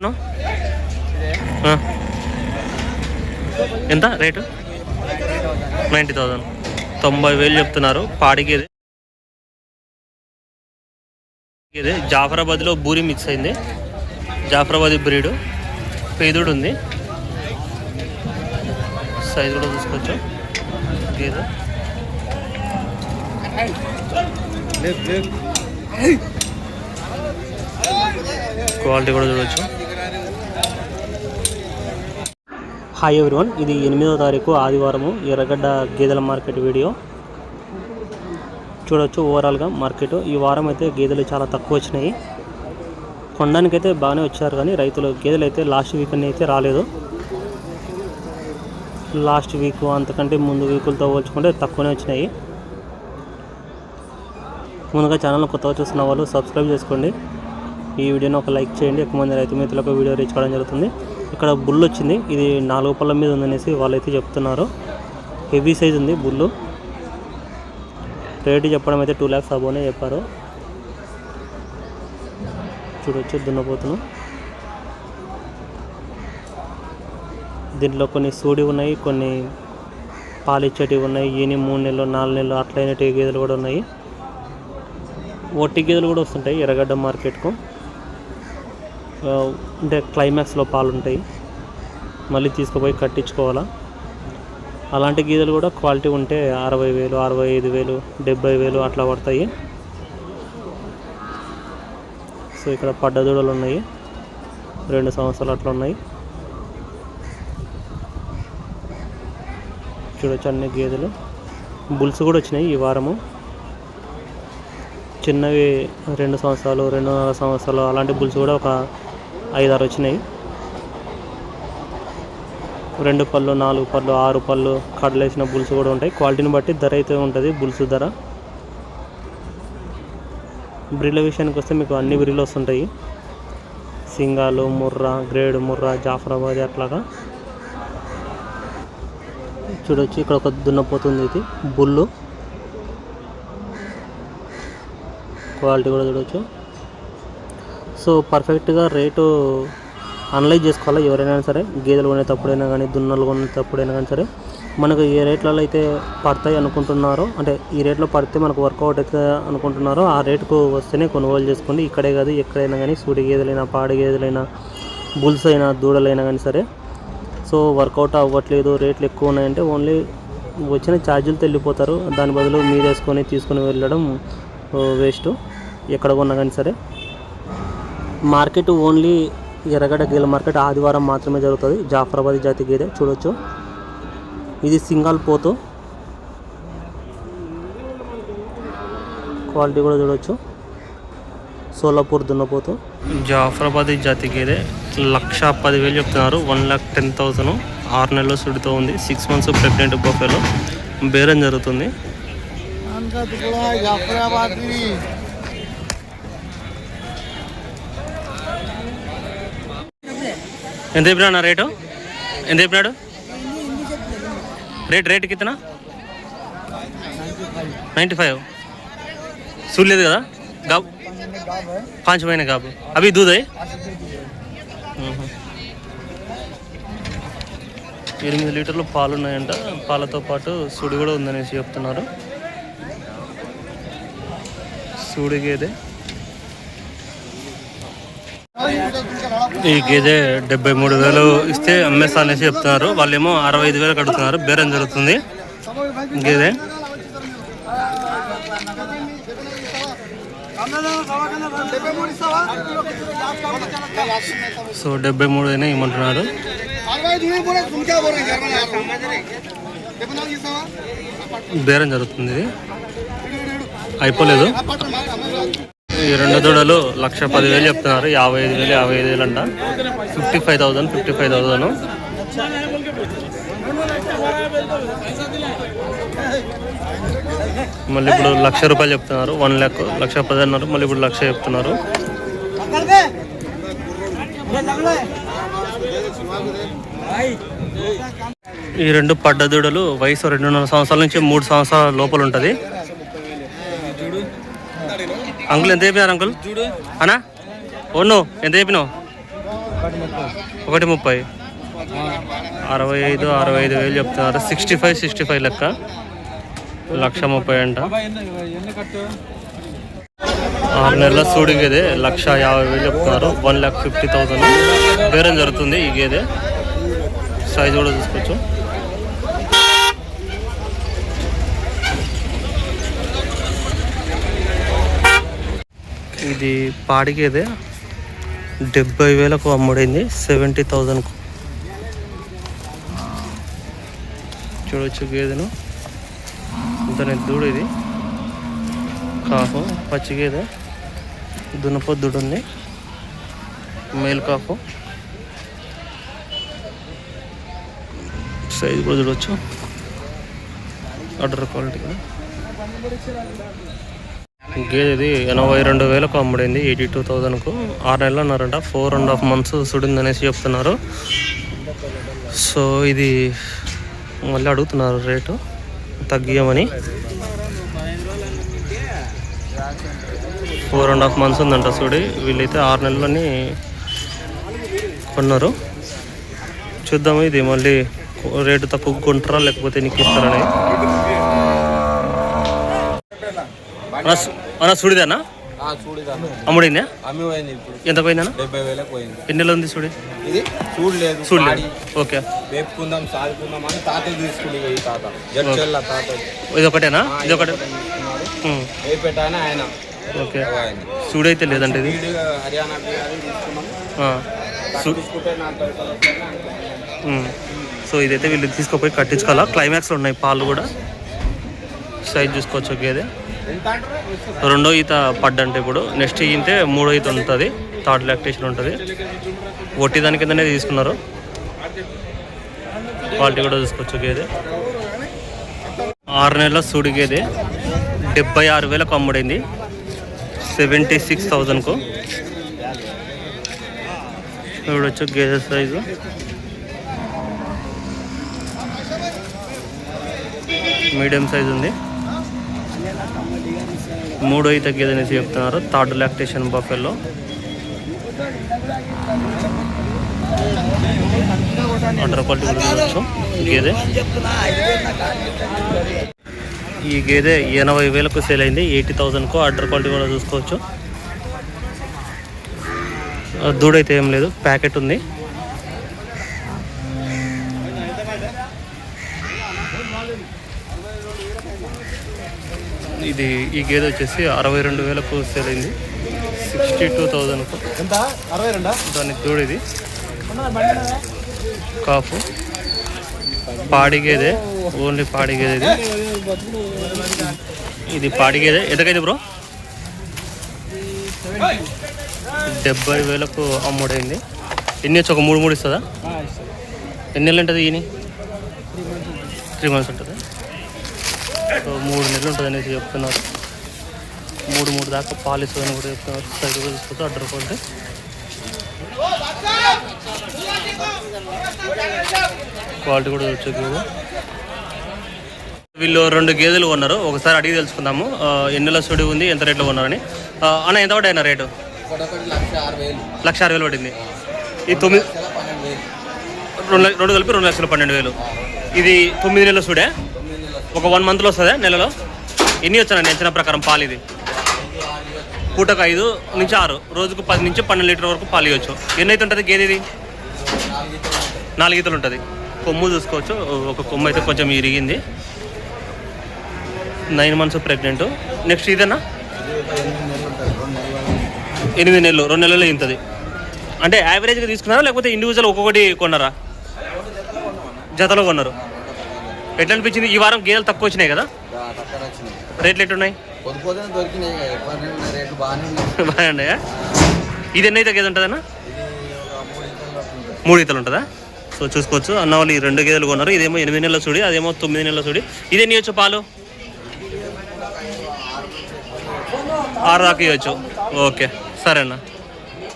ఆ. Ah. ఎంత? Rate? Ninety thousand తొంభై వేలు చెప్తున్నారు. పాడిగేది ఇది జాఫరాబాద్లో బూరి మిక్స్ అయింది. జాఫరాబాద్ బ్రీడు. పేదుడు ఉంది. సైజు కూడా చూసుకోవచ్చు. గేదె క్వాలిటీ కూడా చూడవచ్చు హాయ్ ఎవరివన్ ఇది ఎనిమిదో తారీఖు ఆదివారము ఎర్రగడ్డ గేదెల మార్కెట్ వీడియో. చూడొచ్చు ఓవరాల్గా మార్కెట్. ఈ వారం అయితే గేదెలు చాలా తక్కువ వచ్చినాయి. కొనడానికైతే బాగానే వచ్చారు కానీ రైతులు గేదెలు అయితే లాస్ట్ వీక్ అని అయితే రాలేదు. లాస్ట్ వీక్ అంతకంటే ముందు వీకులతో పోల్చుకుంటే తక్కువనే వచ్చినాయి. ముందుగా ఛానల్ కొత్తగా చూస్తున్న వాళ్ళు సబ్స్క్రైబ్ చేసుకోండి. ఈ వీడియోని ఒక లైక్ చేయండి. ఎక్కువ మంది రైతు మిత్రులకు వీడియో రీచ్ కావడం జరుగుతుంది. ఇక్కడ బుల్ వచ్చింది. ఇది నాలుగు పళ్ళ మీద ఉందనేసి వాళ్ళైతే చెప్తున్నారు. హెవీ సైజ్ ఉంది బుల్లు. రేటు చెప్పడం అయితే టూ ల్యాక్స్ అబోనే చెప్పారు. చూడొచ్చు దున్నపోతును దీంట్లో కొన్ని సూడి ఉన్నాయి కొన్ని పాలిచ్చేటివి ఉన్నాయి. ఈని మూడు నెలలు నాలుగు నెలలు అట్లయినటి గేదెలు కూడా ఉన్నాయి. ఒట్టి గేదెలు కూడా వస్తుంటాయి ఎర్రగడ్డ మార్కెట్కు. అంటే క్లైమాక్స్లో పాలు ఉంటాయి మళ్ళీ తీసుకుపోయి కట్టించుకోవాలా? అలాంటి గేదెలు కూడా క్వాలిటీ ఉంటే అరవై వేలు అరవై ఐదు వేలు డెబ్బై వేలు అట్లా పడతాయి. సో ఇక్కడ పడ్డదూడలు ఉన్నాయి. రెండు సంవత్సరాలు అట్లా ఉన్నాయి. చూడొచ్చు అన్ని గేదెలు బుల్స్ కూడా వచ్చినాయి ఈ వారము. చిన్నవి రెండు సంవత్సరాలు రెండున్నర సంవత్సరాలు అలాంటి బుల్స్ కూడా ఒక ఐదారు వచ్చినాయి. రెండు పళ్ళు నాలుగు పళ్ళు ఆరు పళ్ళు కడలేసిన బుల్స్ కూడా ఉంటాయి. క్వాలిటీని బట్టి ధర అయితే ఉంటుంది బుల్స్ ధర. బ్రిల్ల విషయానికి వస్తే మీకు అన్ని బ్రిల్లు వస్తుంటాయి. సింగాలు ముర్రా గ్రేడ్ ముర్రా జాఫరాబాద్ అట్లాగా. చూడొచ్చు ఇక్కడ ఒక దున్నపోతుంది ఇది బుల్లు. క్వాలిటీ కూడా చూడవచ్చు సో పర్ఫెక్ట్గా రేటు అనలైజ్ చేసుకోవాలి ఎవరైనా సరే? గేదెలు కొనేటప్పుడైనా కానీ దున్నలు కొనేటప్పుడైనా కానీ సరే మనకు ఏ రేట్లలో అయితే పడతాయి అనుకుంటున్నారో అంటే ఈ రేట్లో పడితే మనకు వర్కౌట్ అయితే అనుకుంటున్నారో ఆ రేటుకు వస్తేనే కొనుగోలు చేసుకోండి. ఇక్కడే కాదు ఎక్కడైనా కానీ సూడి గేదెలైనా పాడి గేదెలైనా బుల్స్ అయినా దూడలైనా కానీ సరే. సో వర్కౌట్ అవ్వట్లేదు రేట్లు ఎక్కువ ఉన్నాయంటే ఓన్లీ వచ్చిన ఛార్జీలు వెళ్ళిపోతారు. దాని బదులు మీరు వేసుకొని తీసుకొని వెళ్ళడం వేస్ట్ ఎక్కడ కొన్నా కానీ సరే. మార్కెట్ ఓన్లీ ఎర్రగడ్డ గేదెల మార్కెట్ ఆదివారం మాత్రమే జరుగుతుంది. జాఫరాబాద్ జాతి గేదె చూడొచ్చు. ఇది సింగల్ పోతు. క్వాలిటీ కూడా చూడొచ్చు. సోలాపూర్ దున్నపోతు జాఫరాబాద్ జాతి గేదె లక్ష పదివేలు చెప్తున్నారు. వన్ లాక్ టెన్ థౌసండ్ ఆరు నెలలు సుడితో ఉంది. సిక్స్ మంత్స్ ప్రెగ్నెంట్ బొఫేలో బేరం జరుగుతుంది. ఎంత చెప్పినా రేటు? ఎంత చెప్పినాడు? రేట్ రేట్ కితనా నైంటీ ఫైవ్. చూడలేదు కదా? గాబ్. పాంచ్ మహిన గాబు. అవి దూదాయి? ఎనిమిది లీటర్లు పాలు ఉన్నాయంట. పాలతో పాటు సుడి కూడా ఉందనేసి చెప్తున్నారు. సూడి గేదే ఈ గేదె డెబ్బై మూడు వేలు ఇస్తే అమ్మేస్తా అనేసి చెప్తున్నారు. వాళ్ళేమో అరవై ఐదు వేలు కడుతున్నారు. బేరం జరుగుతుంది. గేదె. సో డెబ్బై మూడు అయినా ఇవ్వమంటున్నారు. బేరం జరుగుతుంది ఇది. అయిపోలేదు. ఈ రెండు దూడలు లక్ష పదివేలు చెప్తున్నారు. యాభై ఐదు వేలు యాభై ఐదు వేలు అంట. Fifty five thousand fifty five thousand మళ్ళీ ఇప్పుడు లక్ష రూపాయలు చెప్తున్నారు. వన్ ల్యాక్ లక్ష పది అన్నారు మళ్ళీ ఇప్పుడు లక్ష చెప్తున్నారు. ఈ రెండు పడ్డ దూడలు వయసు రెండున్నర సంవత్సరాల నుంచి మూడు సంవత్సరాల లోపల ఉంటుంది. అంకుల్ ఎంత చెప్పినారు అంకుల్? అనా ఒన్ను ఎంత చెప్పినావు? ఒకటి ముప్పై. అరవై ఐదు అరవై ఐదు వేలు చెప్తున్నారు. సిక్స్టీ ఫైవ్ సిక్స్టీ ఫైవ్ లెక్క. లక్ష ముప్పై అంట. ఆరు నెలల సూడి గేదె లక్ష యాభై వేలు చెప్తున్నారు. One lakh fifty thousand. బేరం జరుగుతుంది ఈ గేదె. సైజ్ కూడా చూసుకోవచ్చు. ఇది పాడిగేదే డెబ్బై వేలకు అమ్ముడైంది సెవెంటీ థౌజండ్కు. చూడవచ్చు గేదెను. దాని దూడు ఇది. కాఫు పచ్చి గేదె. దున్నపొద్దుడు ఉంది మేల్ కాఫు. సైజ్ కూడా చూడవచ్చు ఆర్డర్ క్వాలిటీ కూడా. గేదెది ఎనభై రెండు వేలకు అమ్ముడింది ఎయిటీ టూ థౌజండ్కు. ఆరు నెలలు అన్నారంట ఫోర్ అండ్ హాఫ్ మంత్స్ సుడింది అనేసి చెప్తున్నారు. సో ఇది మళ్ళీ అడుగుతున్నారు రేటు తగ్గియమని. ఫోర్ అండ్ హాఫ్ మంత్స్ ఉందంట సుడి వీళ్ళైతే ఆరు నెలలని కొన్నారు. చూద్దాము ఇది మళ్ళీ రేటు తక్కువ కొంటారా లేకపోతే నీకు ఇస్తారని అన్న సు- అన్న సుడిదేనా? చూడదాను అమ్ముడిందా అమ్మి పోయింది ఇప్పుడు. ఎంత పోయిందన్న డెబ్బై వేలకు పోయింది. ఎన్ని నెలలు ఉంది సుడి? ఇది చూడలేదు చూడలేదు. ఓకే. వేపుకుందాం సాదుకుందాం అని తాతలు తీసుకుంది ఈ తాత. జడ్చెల్ల తాత ఇది ఒకటేనా? ఇది ఒకటే. ఉమ్, వేపెట్ట అని ఆయన. ఓకే. అయితే లేదంటే ఇది. హర్యానా సు- ఇదైతే వీళ్ళు తీసుకుపోయి కట్టించుకోవాలా? క్లైమాక్స్లో ఉన్నాయి పాలు కూడా. సైజ్ చూసుకోవచ్చు గేదె రెండో ఈత పడ్డంటే ఇప్పుడు నెక్స్ట్ ఈంటే మూడో ఈత ఉంటుంది. థర్డ్ లాక్టేషన్ ఉంటుంది. ఒట్టి దాని కిందనే తీసుకున్నారు. క్వాలిటీ కూడా చూసుకోవచ్చు గేదె. ఆరు నెలల సూడి గేదె. డెబ్బై ఆరు వేలకు అమ్ముడైంది. Seventy six థౌజండ్కు. చూడొచ్చు గేదె సైజు. మీడియం సైజ్ ఉంది. మూడో ఈత గేదె అనేసి చెప్తున్నారు. Third lactation buffalo. Under quality కూడా గేదె. ఈ గేదె ఎనభై వేలకు సేల్ అయింది. ఎయిటీ థౌజండ్కు ఆర్డర్ క్వాలిటీ కూడా చూసుకోవచ్చు. దూడైతే ఏం లేదు. ప్యాకెట్ ఉంది. ఇది ఈ గేదె వచ్చేసి అరవై రెండు వేలకు సేల్ అయింది. సిక్స్టీ టూ థౌజండ్కు దాని దూడ ఇది కాఫు పాడి గేదె. ఓన్లీ పాడి గేదె ఇది. ఇది పాడి గేదె. ఎంతకైంది బ్రో? డెబ్బై వేలకు అమ్ముడైంది. ఎన్ని వచ్చి ఒక మూడు మూడు ఇస్తుందా? ఎన్ని నెలలు ఉంటుంది ఈయన? త్రీ మంత్స్ ఉంటుంది. సో మూడు నెలలు ఉంటుంది అనేసి చెప్తున్నారు. మూడు మూడు దాకా పాలు ఇస్తుందని కూడా చెప్తున్నారు. సైడ్ కూడా అడ్డర్ క్వాలిటీ క్వాలిటీ కూడా వచ్చేది వీళ్ళు రెండు గేదెలు కొన్నారు. ఒకసారి అడిగి తెలుసుకుందాము. ఎన్ని నెలల సుడి ఉంది ఎంత రేట్లో కొన్నారని. అన్న ఎంత పడ్డాయి రేటు? లక్ష ఆరు వేలు పడింది. ఈ తొమ్మిది రెండు రెండు కలిపి రెండు లక్షల పన్నెండు వేలు. ఇది తొమ్మిది నెలల సుడే. ఒక వన్ మంత్లో వస్తుందా నెలలో? ఎన్ని వచ్చానండి అంచనా ప్రకారం పాలు ఇది? పూటకు ఐదు నుంచి ఆరు రోజుకు పది నుంచి పన్నెండు లీటర్ వరకు పాలు ఇవ్వచ్చు. ఎన్ని అయితే ఉంటుంది గేదె ఇది? నాలుగు ఈతలు ఉంటుంది. కొమ్ము చూసుకోవచ్చు. ఒక కొమ్ము అయితే కొంచెం ఇరిగింది. నైన్ మంత్స్ ప్రెగ్నెంట్ నెక్స్ట్ ఇదేనా? ఎనిమిది నెలలు. రెండు నెలలు ఇంతది. అంటే యావరేజ్గా తీసుకున్నారా? లేకపోతే ఇండివిజువల్ ఒక్కొక్కటి కొన్నారా? జతలో కొన్నారు. ఎట్లా అనిపించింది ఈ వారం గేదెలు తక్కువ వచ్చినాయి కదా? వచ్చినాయి. రేట్లు ఎట్టున్నాయి పొద్దు పొద్దున దొరికినాయి. రేట్లు బాగానే ఉన్నాయి. బాగానే ఉన్నాయా? ఇది ఎన్ని అయితే గేదె ఉంటుందన్నా? మూడు ఉంటుంది. ఈతలు ఉంటుందా? సో చూసుకోవచ్చు. అన్న వాళ్ళు ఈ రెండు గేదెలు కొన్నారు. ఇదేమో ఎనిమిది నెలల చూడి అదేమో తొమ్మిది నెలల చూడి ఇది ఎన్ని ఇవ్వచ్చు పాలు? ఆరు దాకా ఇవ్వచ్చు. ఓకే. సరే అన్న.